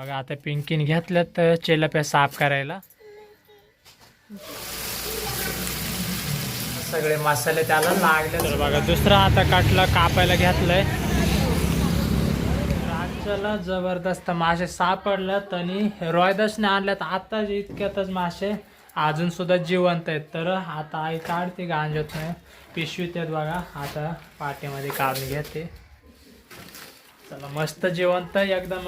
बघा आता पिंकीन घेतल्यात चेलप्या साफ करायला. सगळे मसाले त्याला लागले. तर बघा दुसरा आता काटला कापायला घेतलंय. राज्याला जबरदस्त मासे सापडल्यात आणि रॉयदसने आणल्यात. आता इतक्यातच मासे अजून सुद्धा जिवंत आहेत. तर आता आई काढते गांजत नाही. पिशवीत आहेत बघा. आता पाट्यामध्ये काढून घेते. चला मस्त जिवंत एकदम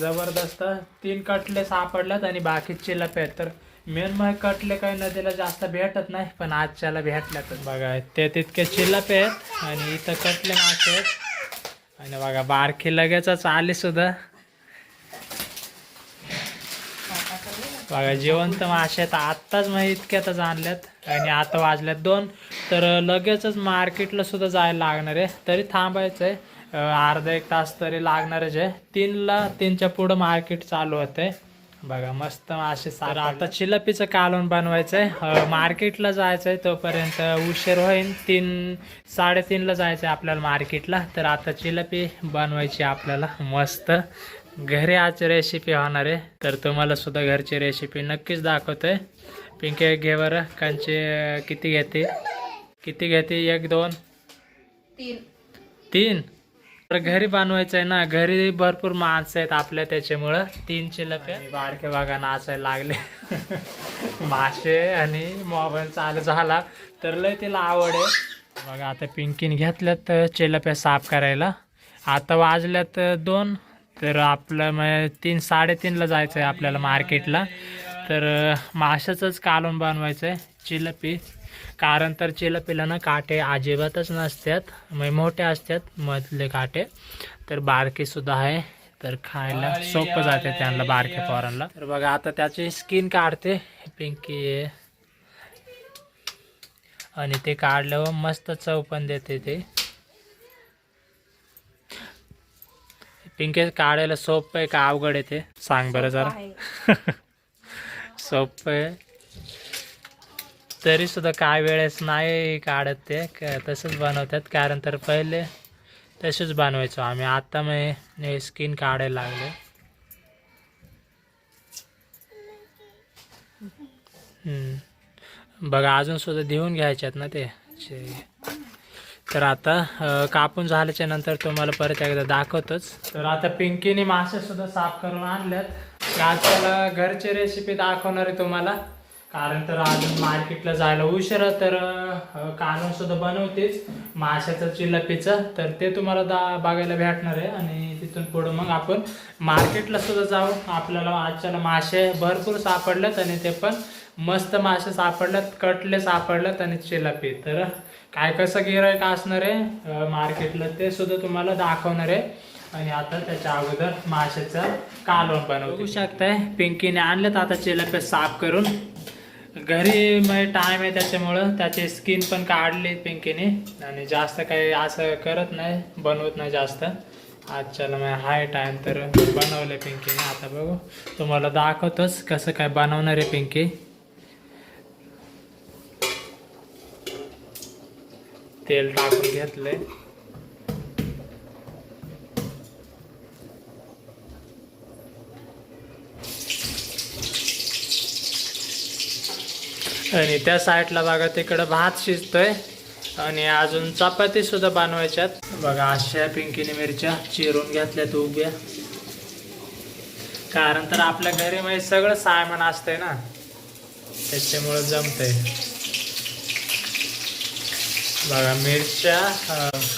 जबरदस्त. तीन कटले सापडल्यात आणि बाकी चिलप आहेत तर मेन मग म्हणजे कटले काही नदीला जास्त भेटत नाही पण आजच्याला भेटल्यातच. बघा ते तितके चिलप आहेत आणि इथं कटले मासे आहेत आणि बघा बारकी लगेचच आली सुद्धा. बघा जिवंत मासे आहेत आत्ताच मग इतक्यातच आणल्यात. आणि आता वाजल्यात दोन. तर लगेचच मार्केटला सुद्धा जायला लागणार आहे. तरी थांबायचं आहे अर्धा एक तास तरी लागणारच आहे तीनला तीनच्या पुढं मार्केट चालू होतंय बघा मस्त मासे तर आता चिलपीचं कालवण बनवायचं आहे मार्केटला जायचं आहे तोपर्यंत उशीर होईल तीन साडेतीनला जायचं आहे आपल्याला मार्केटला तर आता चिलपी बनवायची आपल्याला. मस्त. घरी आज रेसिपी होणार आहे. तर तुम्हाला सुद्धा घरची रेसिपी नक्कीच दाखवतोय पिंके घे बरं. कंचे किती घेते? किती घेते? एक दोन. तीन. तीन? तर घरी बनवायचं आहे ना घरी भरपूर माणसं आहेत आपल्या त्याच्यामुळं. तीन चिलप्या बारके बघा नाचायला लागले. मासे आणि मोबाईल चालू झाला. तर लय तिला आवड आहे. बघा आता पिंकीन घेतल्यात चिलप्या साफ करायला. आता वाजल्यात दोन. तर आपलं मग तीन साडेतीनला जायचं आहे आपल्याला मार्केटला तर माशाचंच कालून बनवायचं आहे. चिलपी कारण तर चिलपीला ना काटे अजिबातच नसतात म्हणजे मोठे असतात मधले काटे. तर बारके सुद्धा आहे तर खायला सोपं जाते त्यांना बारक्या पोरांना. तर बघा आता त्याची स्किन काढते पिंकी. आहे. आणि ते काढल्यावर मस्त चव पण देते ते. पिंके काढायला सोपं आहे का अवघड आहे ते? सांग बरं जरा. सोपं आहे. तरी सुद्धा काय वेळेस नाही काढत ते. क- तसंच बनवतात. कारण तर पहिले तसेच बनवायचो आम्ही. आता मी हे स्किन काढायला लागले बघा अजून सुद्धा देऊन घ्यायच्यात ना ते. तर आता कापून झाल्याच्यानंतर तुम्हाला परत एकदा दाखवतोच. तर आता पिंकीने मासे सुद्धा साफ करून आणल्यात. त्याला घरची रेसिपी दाखवणार आहे तुम्हाला. कारण तर अजून मार्केटला जायला उशिरा तर कानून सुद्धा बनवतेच. माशाचं चिलपीचं तर ते तुम्हाला दा बघायला भेटणार आहे आणि तिथून पुढं मग आपण मार्केटला सुद्धा जाऊ. आपल्याला आजच्याला मासे भरपूर सापडलेत आणि ते पण मस्त मासे सापडल्यात कटले सापडल्यात आणि चिलपी तर काय कसं गिरायक असणार आहे मार्केटला ते सुद्धा तुम्हाला दाखवणार आहे. आणि आता त्याच्या अगोदर माशाचं कालवण बनवू शकताय पिंकीने आणलेत आता चिलापे साफ करून. घरी म्हणजे मग टाइम आहे त्याच्यामुळं. त्याची स्किन पण काढली पिंकीने. आणि जास्त काही असं करत नाही बनवत नाही जास्त. आजच्याला मग हाय टाइम तर बनवले पिंकीने. आता बघू. तुम्हाला दाखवतोच कसं काय बनवणार आहे पिंकी. तेल टाकून घेतलंय. आणि त्या साईडला बघा तिकडं भात शिजतोय. आणि अजून चपाती सुद्धा बनवायच्यात. बघा अशा पिंकीने मिरच्या चिरून घेतल्यात उभ्या. कारण तर आपल्या घरी म्हणजे सगळं सामान असतंय ना. त्याच्यामुळं जमतंय. बघा मिरच्या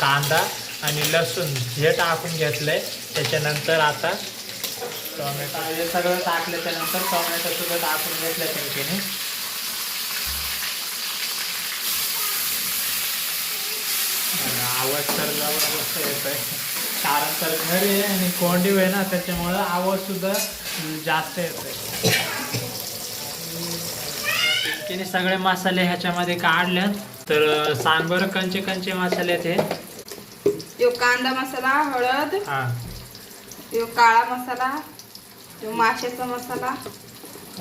कांदा आणि लसूण हे टाकून घेतलंय. त्याच्यानंतर आता टोमॅटो हे सगळं टाकलं त्यानंतर टोमॅटो सुद्धा टाकून घेतलं पिंकीने. आवाज तर जबरदस्त येतोय कारण तर घरी आहे आणि कोंडी आहे ना त्याच्यामुळं आवाज सुद्धा जास्त येतोय तिने सगळे मसाले ह्याच्यामध्ये काढल्यात. तर सांग बरं कंचे कंचे मसाले ते यो कांदा मसाला हळद. हा. यो काळा मसाला यो माशाचा मसाला.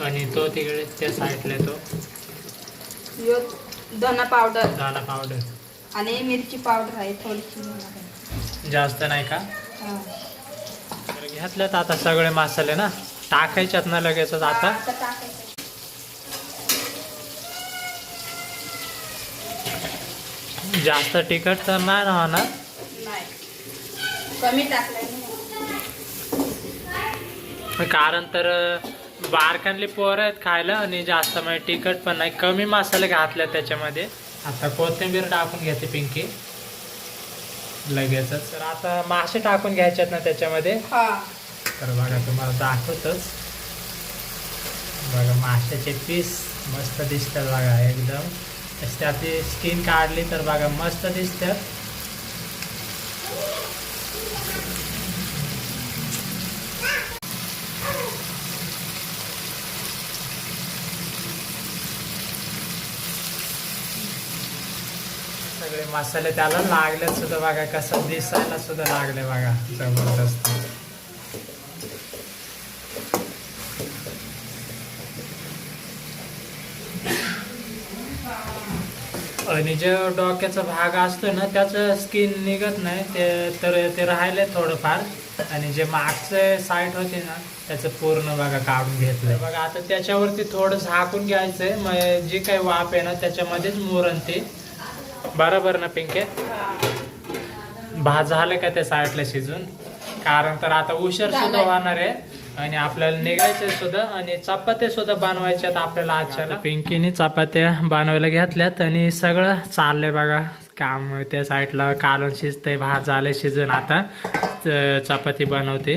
आणि तो तिकडे त्या साईडला तो. यो धना पावडर. दाणा पावडर. आणि मिरची पावडर आहे थोडीशी जास्त नाही का? हा. घातल्यात आता सगळे मसाले ना? टाकायच्यात ना लगेचच आता? जास्त तिखट तर नाही ना? होणार नाही. कमी टाकलंय ना कारण तर बारकांली पोरं आहेत खायला आणि जास्त म्हणजे तिखट पण नाही. कमी मसाले घातले त्याच्यामध्ये. आता कोथिंबीर टाकून घेते पिंकी. लगेचच. तर आता मासे टाकून घ्यायच्यात ना त्याच्यामध्ये. हा. तर बघा तुम्हाला दाखवतच. बघा माशाचे पीस मस्त दिसतात बघा एकदम. त्याची स्किन काढली तर बघा मस्त दिसतात. सगळे मसाले त्याला लागले सुद्धा बघा कसं दिसायला सुद्धा लागले बघा जबरदस्त. आणि जे डोक्याचा भाग असतो ना त्याचं स्किन निघत नाही ते तर ते राहिले थोडंफार. आणि जे मागचे साईड होते ना त्याचं पूर्ण बघा काढून घेतलं बघा आता त्याच्यावरती थोडं झाकून घ्यायचंय मग जी काही वाफ आहे ना त्याच्यामध्येच मुरण ते. बरोबर ना पिंके? भात झालं का त्या साईडला शिजून? कारण तर आता उशीर सुद्धा. होणार आहे. आणि आपल्याला निघायचे सुद्धा आणि चपात्या सुद्धा बनवायच्यात आपल्याला आजच्या पिंकीने चपात्या बनवायला घेतल्यात आणि सगळं चाललंय बघा. काम त्या साईडला कालून शिजतंय भात झालंय शिजून आता चपाती बनवते.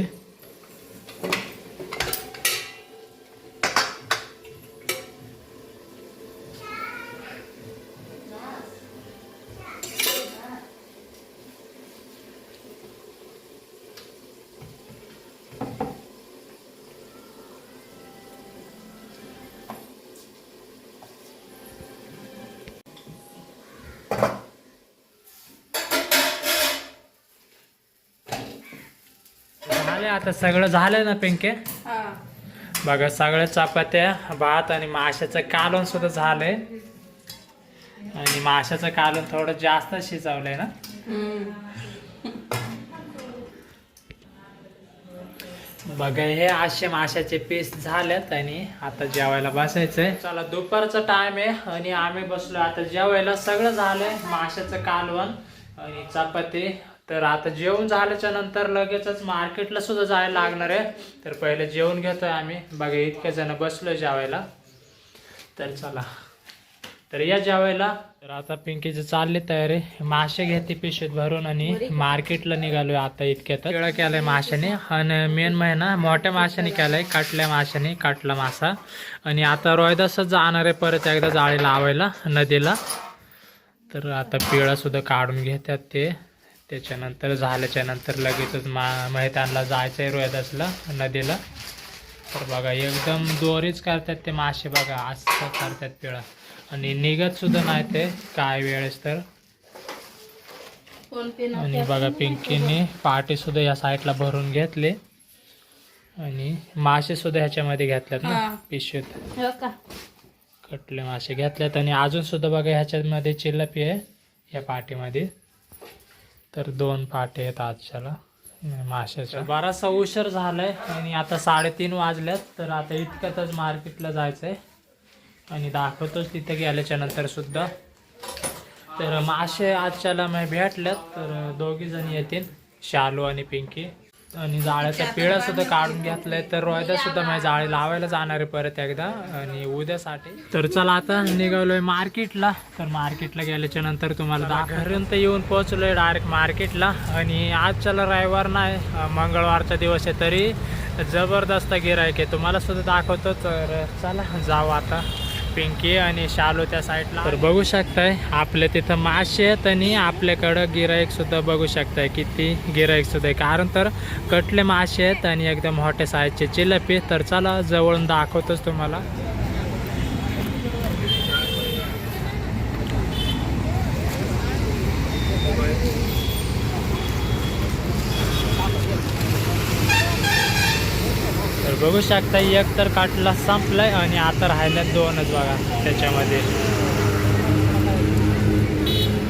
झाले आता सगळं झालंय ना पिंके? बघा सगळ्या चपात्या भात आणि माशाचं कालवण सुद्धा झालंय. आणि माशाचं कालवण थोडं जास्त शिजवलंय ना. बघा हे असे माशाचे पीस झालेत आणि आता जेवायला बसायचंय. चला दुपारचा टाइम आहे आणि आम्ही बसलो आता जेवायला सगळं झालंय माशाचं कालवण आणि चपाती. तर आता जेवण झाल्याच्यानंतर लगेचच मार्केटला सुद्धा जायला लागणार आहे. तर पहिले जेवण घेतोय आम्ही. बघा इतके जण बसलोय जेवायला. तर चला. तर या जेवायला. तर आता पिंकीची चालली तयारी. मासे घेते पिशवीत भरून आणि मार्केटला निघालोय आता इतक्यात केळं केलंय माशाने. आणि मेन महिना मोठ्या माशाने केलाय काटल्या माशाने काटला मासा. आणि आता रोयदासच जाणार आहे परत एकदा जाळी लावायला नदीला. तर आता पिळा सुद्धा काढून घेतात ते. त्याच्यानंतर झाल्याच्यानंतर लगेचच मा मैदानला जायचं आहे रोयदासला नदीला. तर बघा एकदम दोरीच करतात ते मासे बघा असं करतात पिळा. आणि निघत सुद्धा नाही ते काय वेळेस तर. आणि बघा पिंकीने पाटी सुद्धा या साईडला भरून घेतले. आणि मासे सुद्धा ह्याच्यामध्ये घेतल्यात ना. पिशवीत. हो कटले मासे घेतल्यात. आणि अजून सुद्धा बघा ह्याच्यामध्ये चिल्लपी आहे या पाटीमध्ये. तर दोन पाटे आहेत आजच्याला. माशाच्या. बराचसा उशीर झालाय आणि आता साडेतीन वाजल्यात तर आता इतक्यातच मार्केटला जायचंय. आणि दाखवतोच तिथे गेल्याच्यानंतर सुद्धा. तर मासे आजच्याला मी भेटल्यात तर दोघी जण येतील शालू आणि पिंकी. आणि जाळ्याचा पिळा सुद्धा काढून घेतलाय. तर रोयदा सुद्धा माझी जाळी लावायला जाणार आहे परत एकदा आणि उद्यासाठी. तर चला आता निघालोय मार्केटला. तर मार्केटला गेल्याच्यानंतर तुम्हाला दाखपर्यंत येऊन पोहोचलोय डायरेक्ट मार्केटला. आणि आजच्याला रविवार नाही मंगळवारचा दिवस आहे तरी जबरदस्त गिरायक आहे. तुम्हाला सुद्धा दाखवतो तर चला जाऊ आता. पिंकी आणि शालू त्या साईडला. तर बघू शकताय आपल्या तिथं मासे आहेत आणि आपल्याकडं गिराईक सुद्धा बघू शकताय. किती गिराईक सुद्धा आहे. कारण तर कटले मासे आहेत आणि एकदम मोठ्या साईजचे चिलपी तर चला जवळून दाखवतोच तुम्हाला. बघू शकता एक तर काटला संपलाय आणि आता राहिल्या दोनच बघा त्याच्यामध्ये.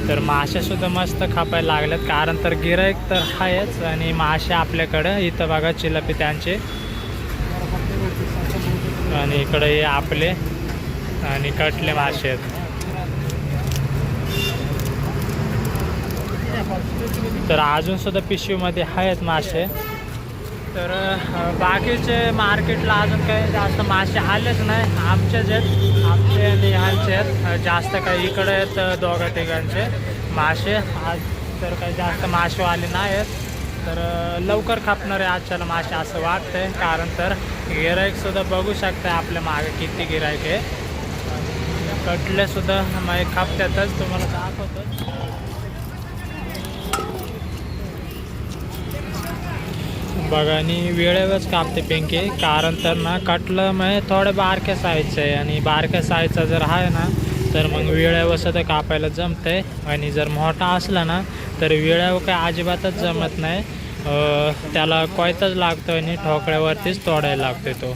तर मासे सुद्धा मस्त खापायला लागल्यात कारण तर गिरायक तर आहेच आणि मासे आपल्याकडं इथं बघा चिलपी त्यांचे. आणि इकडे हे आपले आणि कटले मासे आहेत. तर अजून सुद्धा पिशवीमध्ये आहेत मासे. तर बाकीचे मार्केटला अजून काही जास्त मासे आलेच नाही. आमचे जे आहेत, आमचे आणि आहेत. जास्त काही इकडे आहेत दोघं तिघांचे मासे. आज तर काही जास्त मासे आले नाही आहेत. तर लवकर लवकर आहे आजच्याला मासे असं वाटतंय. कारण तर गिराईकसुद्धा बघू शकता आपल्या मागे किती गिराईक आहे. कटलेसुद्धा मग खपत्यातच तुम्हाला दाखवतो बघा आणि वेळेवरच कापते पिंकी कारण तर ना कटलं म्हणजे थोडं बारक्या साईजचं आहे. आणि बारक्या साईजचा जर आहे ना तर मग वेळेवर सुद्धा कापायला जमते. आणि जर मोठा असला ना तर वेळेवर काय अजिबातच जमत नाही. त्याला कोयताच लागतो आणि ठोकळ्यावरतीच तोडायला लागतो तो.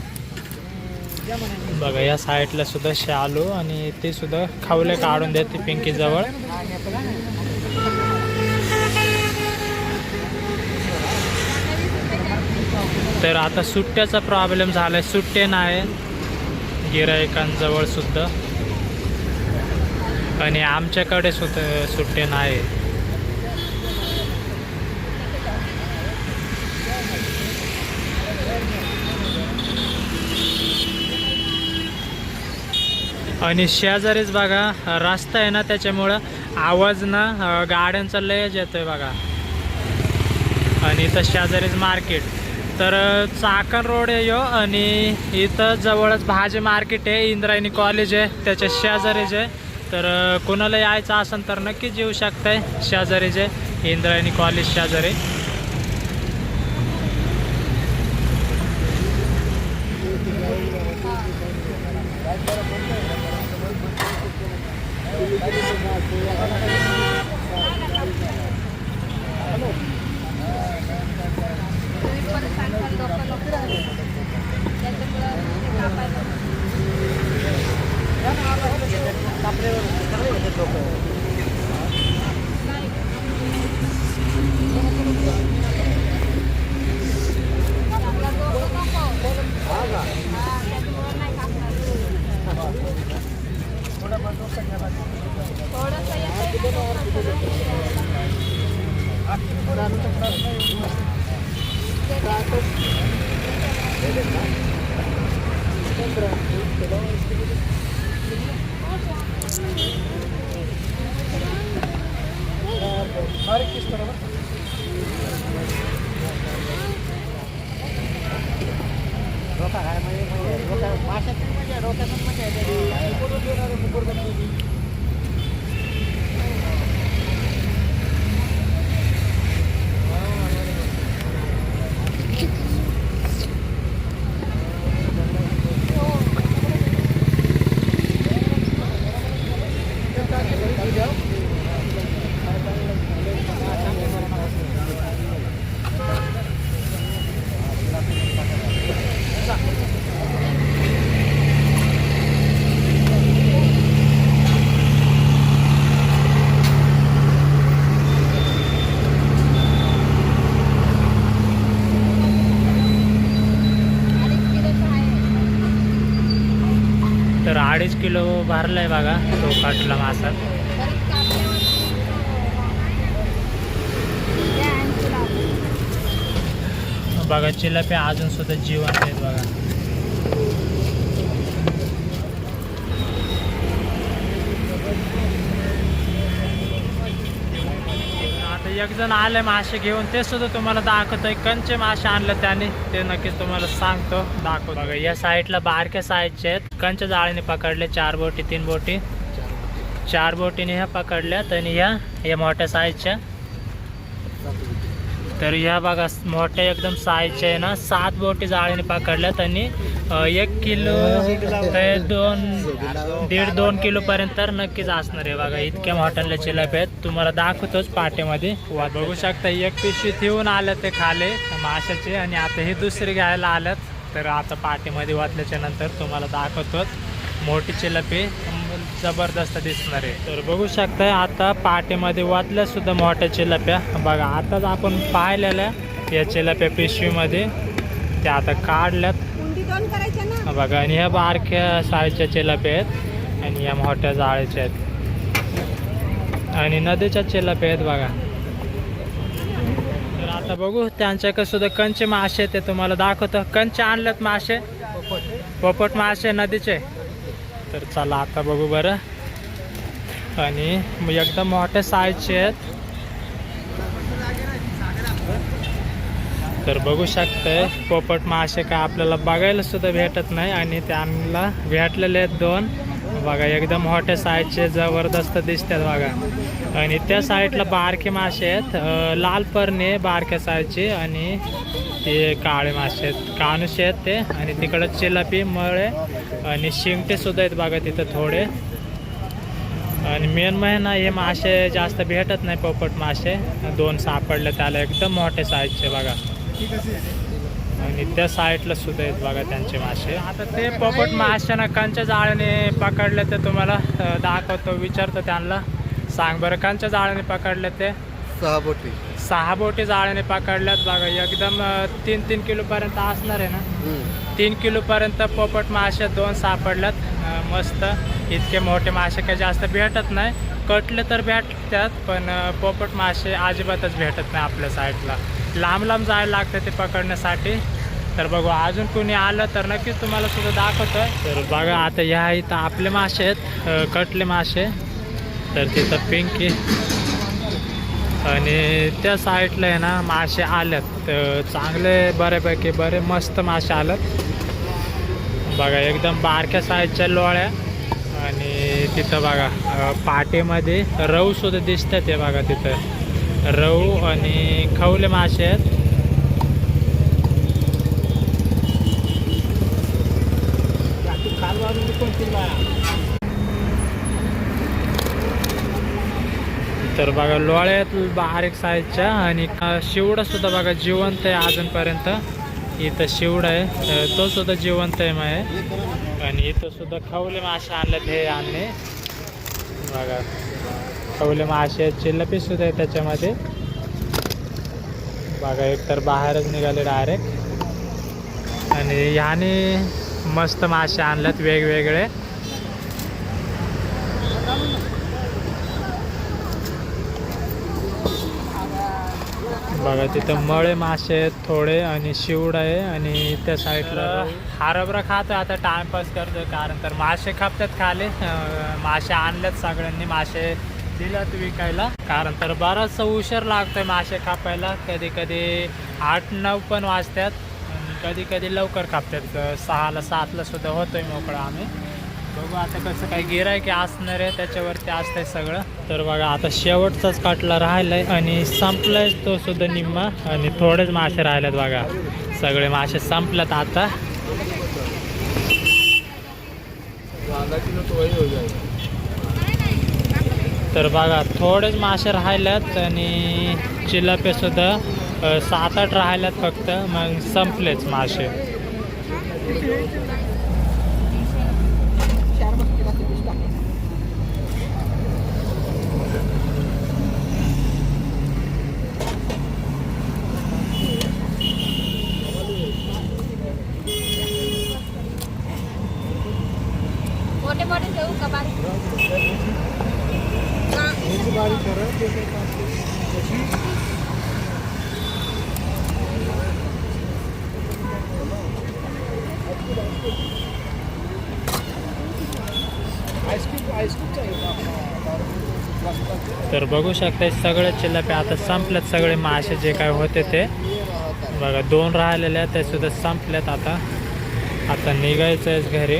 बघा या साईडला सुद्धा शालू आणि ते सुद्धा खावले काढून देते पिंकीजवळ. तर आता सुट्ट्याचा प्रॉब्लेम झाला आहे सुट्टे नाही. गिरायकांजवळ सुद्धा. आणि आमच्याकडे सुद्धा सुट्टे नाही. आणि शेजारीच बघा रस्ता आहे ना त्याच्यामुळं आवाज ना गाड्यांचा लयच येतोय बघा. आणि इथं शेजारीच मार्केट. तर चाकण रोड आहे यो आणि इथं जवळच भाजी मार्केट आहे. इंद्रायणी कॉलेज आहे. त्याच्या शेजारीच आहे तर कोणाला यायचं असेल तर नक्कीच येऊ शकताय. शेजारीच आहे इंद्रायणी कॉलेज शेजारी तुम्ही परत सांगताल लोक लोक त्याच्यामुळं ते कापायला चांगला जो नको. हा, त्याच्यामुळं नाही कापणार. थोडंसं येतंय ना, अडीच किलोचं आहे. तर अडीच किलो आहे बघा तो काटला मासा. बघा चिलपी अजून सुद्धा जीवन आहेत बघा आता एक जण आले मासे घेऊन ते सुद्धा तुम्हाला दाखवतोय. कंचे मासे आणले त्याने ते नक्कीच तुम्हाला सांगतो दाखवत. बघा या साईडला बारक्या साईजचे आहेत. कंच जाळीने पकडले चार बोटी तीन बोटी. चार बोटीने ह्या पकडल्या आणि ह्या या मोठ्या साईजच्या तर ह्या बघा मोठ्या एकदम साईजच्या आहे ना सात बोटी जाळीने पकडल्या त्यांनी एक किलो ते दोन दीड दोन किलो पर्यंत तर नक्कीच असणार आहे बघा. इतक्या मोठ्याल्या चिलाप आहेत. तुम्हाला दाखवतोच पाट्यामध्ये वा बघू शकता एक पिशवी ठेवून आलं ते खाले. माशाचे आणि आता हे दुसरी घ्यायला आल्यात. तर आता पाट्यामध्ये वाचल्याच्या नंतर तुम्हाला दाखवतोच. मोठी चिलापी जबरदस्त दिसणार आहे. तर बघू शकता आता पाटेमध्ये वाटल्या सुद्धा मोठ्या चिलाप्या बघा आताच आपण पाहिलेल्या या चिलाप्या पिशवीमध्ये. त्या आता काढल्यात. बघा आणि ह्या बारख्या साईजच्या चेलापे आहेत आणि या मोठ्या जाळ्याच्या आहेत. आणि नदीच्या चेलापे आहेत बघा. तर आता बघू त्यांच्याकडे सुद्धा कंचे मासे ते तुम्हाला दाखवतो. कंचे आणलेत मासे. पोपट मासे नदीचे. तर चला आता बघू बरं. आणि एकदम मोठ्या साईजचे आहेत. तर बघू शकतंय पोपट मासे काय आपल्याला बघायला सुद्धा भेटत नाही आणि त्यांना भेटलेले आहेत दोन. बघा एकदम मोठ्या साईजचे जबरदस्त दिसतात बघा. आणि त्या साईडला बारके मासे आहेत. लाल परणे बारक्या साईजचे आणि ते काळे मासे आहेत. कानुसे आहेत ते आणि तिकडं चिलापी मळे आणि शिंगटे सुद्धा आहेत बघा तिथं थोडे. आणि मेन महिना हे मासे जास्त भेटत नाही पोपट मासे. दोन सापडले त्याला एकदम मोठे साईजचे बघा. आणि त्या साईडला सुद्धा आहेत बघा त्यांचे मासे. आता ते पोपट मासे ना कंच्या जाळ्याने पकडले ते तुम्हाला दाखवतो विचारतो त्यांना. सांग बरं कंच्या जाळ्याने पकडले ते? सहा बोटी. सहा बोटी जाळ्याने पकडल्यात बघा एकदम तीन तीन किलोपर्यंत असणार आहे ना? तीन किलोपर्यंत पोपट मासे दोन सापडल्यात. मस्त. इतके मोठे मासे काही जास्त भेटत नाही. कटले तर भेटतात पण पोपट मासे अजिबातच भेटत नाही आपल्या साईडला. लांब लांब जायला लागतं ते पकडण्यासाठी. तर बघू अजून कोणी आलं तर नक्कीच तुम्हाला सुद्धा दाखवतं तर बघा आता ह्या इथं आपले मासे आहेत कटले मासे. तर तिथं पिंकी आणि त्या साईडला आहे ना मासे आल्यात तर चांगले बऱ्यापैकी बरे मस्त मासे आलेत. बघा एकदम बारक्या साईजच्या लोळ्या. आणि तिथं बघा पाटेमध्ये रव सुद्धा दिसतात हे बघा तिथं. रहू आणि खवले मासे आहेत. तर बघा लोळ्यात बारीक साईजच्या आणि शिवडा सुद्धा बघा जिवंत आहे अजूनपर्यंत. इथं शिवड आहे. तो सुद्धा जिवंत आहे माय. आणि इथं सुद्धा खवले मासे आणलेत हे आणले बघा खवले मासे चिल्लपी सुद्धा आहे त्याच्यामध्ये. बघा एक तर बाहेरच निघाले डायरेक्ट आणि ह्याने मस्त मासे आणल्यात वेगवेगळे. बघा तिथं मळे मासे आहेत थोडे आणि शिवड आहे आणि त्या साईडला हरभरा खातोय आता टाइमपास करतोय कारण तर मासे खापतात खाले. मासे आणल्यात सगळ्यांनी मासे दिलात विकायला. कारण तर बराचसा उशीर लागतोय मासे कापायला कधी कधी आठ नऊ पण वाजतात. कधी कधी लवकर कापतात सहाला सातला सुद्धा होतोय मोकळा आम्ही. बघू आता कसं काय गिरायकी असणार आहे त्याच्यावरती असतंय सगळं. तर बघा आता शेवटचाच काटला राहिलाय आणि संपलाय तो सुद्धा निम्मा. आणि थोडेच मासे राहिलेत बघा. सगळे मासे संपलेत आता. तर बघा थोडेच मासे राहिल्यात आणि चिलापे सुद्धा सात आठ राहिल्यात फक्त. मग संपलेच मासे. तर बघू शकता सगळे चिल्लापे आता संपल्यात सगळे मासे जे काय होते ते. बघा दोन राहिलेले आहेत ते सुद्धा संपल्यात आता. आता निघायचं आहे घरी.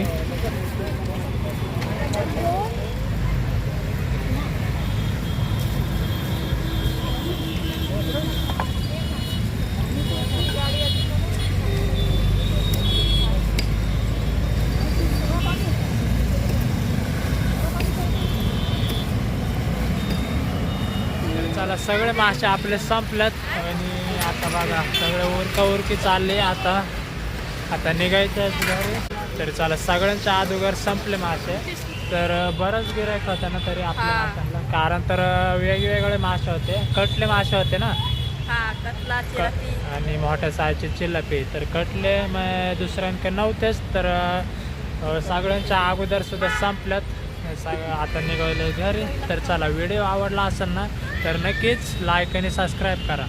चला सगळे मासे आपले संपल्यात. आणि आता बघा सगळे उरका उरकी चालले आता. आता निघायचं घरी. तर चला सगळ्यांच्या अगोदर संपले मासे. तर बरंच गिरायक होतं ना तरी आपल्या. माशांना. कारण तर वेगवेगळे मासे होते. कटले मासे होते ना? हा आणि मोठ्या सायची चिल्लपी तर कटले मग दुसऱ्यांकडे नव्हतेच. तर सगळ्यांच्या अगोदर सुद्धा संपल्यात. सगळं आता निघालं घरी. तर चला व्हिडिओ आवडला असेल ना तर नक्कीच लाईक आणि सबस्क्राईब करा.